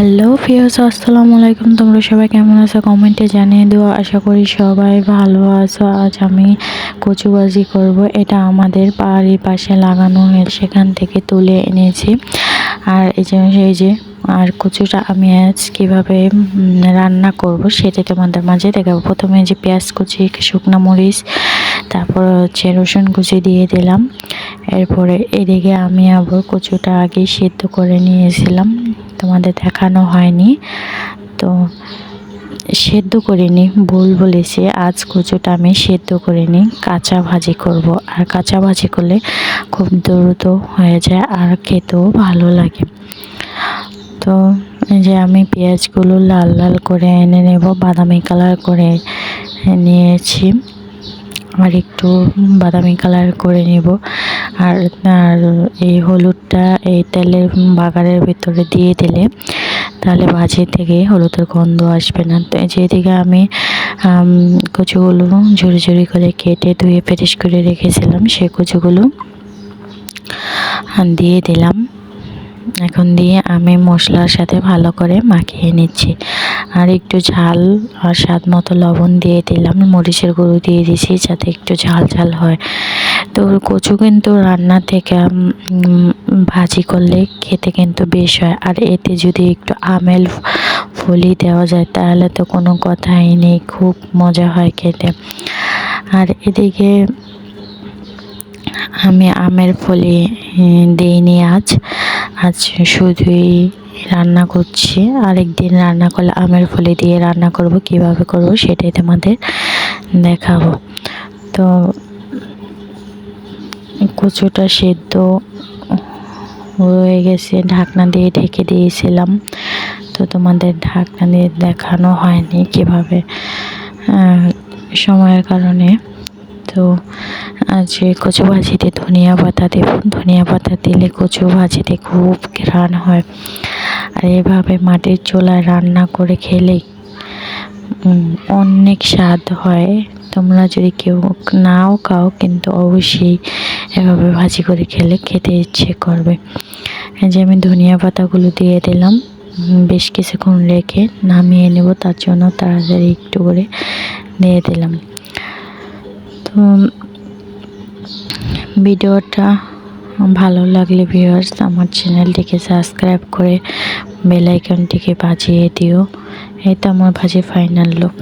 Hello ফিয়াস আসসালামু আলাইকুম। তোমরা সবাই কেমন আছো? কমেন্টে জানিয়ে দিও। আশা করি সবাই ভালো আছো। আজ আমি কচুবাজি করব। এটা আমাদের বাড়ির পাশে লাগানো হয়ে সেখান থেকে তুলে এনেছি। আর এই যে এই যে, আর কচুটা আমি আজ কীভাবে রান্না করব সেটা তোমাদের মাঝে দেখাবো। প্রথমে যে পেঁয়াজ কুচি, শুকনো মরিচ, তারপর হচ্ছে রসুন কুচি দিয়ে দিলাম। এরপরে এদিকে আমি আবার কচুটা আগে সিদ্ধ করে নিয়েছিলাম। তোমাদের দেখানো হয়নি। তো সেদ্ধ করে নিই ভুল বলেছি। আজ কচুটা আমি সেদ্ধ করে নিই কাঁচা ভাজি করব। আর কাঁচা ভাজি করলে খুব দ্রুত হয়ে যায় আর খেতেও ভালো লাগে। তো যে আমি পেঁয়াজগুলো লাল লাল করে এনে নেব, বাদামি কালার করে নিয়েছি। আর একটু বাদামি কালার করে নিব। আর আর এই হলুদটা এই তেলের বাগারের ভিতরে দিয়ে দিলে তাহলে ভাজি থেকে হলুদের গন্ধ আসবে না। যেদিকে আমি কচুগুলো ঝুড়ি ঝুড়ি করে কেটে ধুয়ে ফেরিস করে রেখেছিলাম, সে কচুগুলো দিয়ে দিলাম। এখন দিয়ে আমি মশলার সাথে ভালো করে মাখিয়ে নিচ্ছি। আর একটু ঝাল আর স্বাদ মতো লবণ দিয়ে দিলাম। মরিচের গুঁড়ো দিয়ে দিয়েছি যাতে একটু ঝাল ঝাল হয়। তো কচু কিন্তু রান্না থেকে ভাজি করলে খেতে কিন্তু বেশ হয়। আর এতে যদি একটু আমেল ফলি দেওয়া যায় তাহলে তো কোনো কথাই নেই, খুব মজা হয় খেতে। আর এদিকে আমি আমের ফলি দিইনি আজ। আজ শুধুই রান্না করছি। আরেকদিন রান্না করলে আমের ফলি দিয়ে রান্না করব, কীভাবে করব সেটাই তোমাদের দেখাবো। তো কচুটা সেদ্ধ হয়ে গেছে, ঢাকনা দিয়ে ঢেকে দিয়েছিলাম। তো তোমাদের ঢাকনা দিয়ে দেখানো হয়নি কীভাবে সময়ের কারণে। তো আজ কচু ভাজিতে ধনিয়া পাতা দেব। ধনিয়া পাতা দিলে কচু ভাজিতে খুব ঘ্রাণ হয়। আর এভাবে মাটির চুলায় রান্না করে খেলে অনেক স্বাদ হয়। তোমরা যদি কেউ নাও খাও, কিন্তু অবশ্যই এভাবে ভাজি করে খেলে খেতে ইচ্ছে করবে। যে আমি ধনিয়া পাতাগুলো দিয়ে দিলাম বেশ কিছুক্ষণ রেখে নামিয়ে নেব, তার জন্য তাড়াতাড়ি একটু করে দিয়ে দিলাম। তো ভিডিওটা ভালো লাগলে ভিউয়ার্স আমার চ্যানেলটিকে সাবস্ক্রাইব করে বেলাইকনটিকে বাজিয়ে দিও। এই তো আমার ভাজি ফাইনাল লুক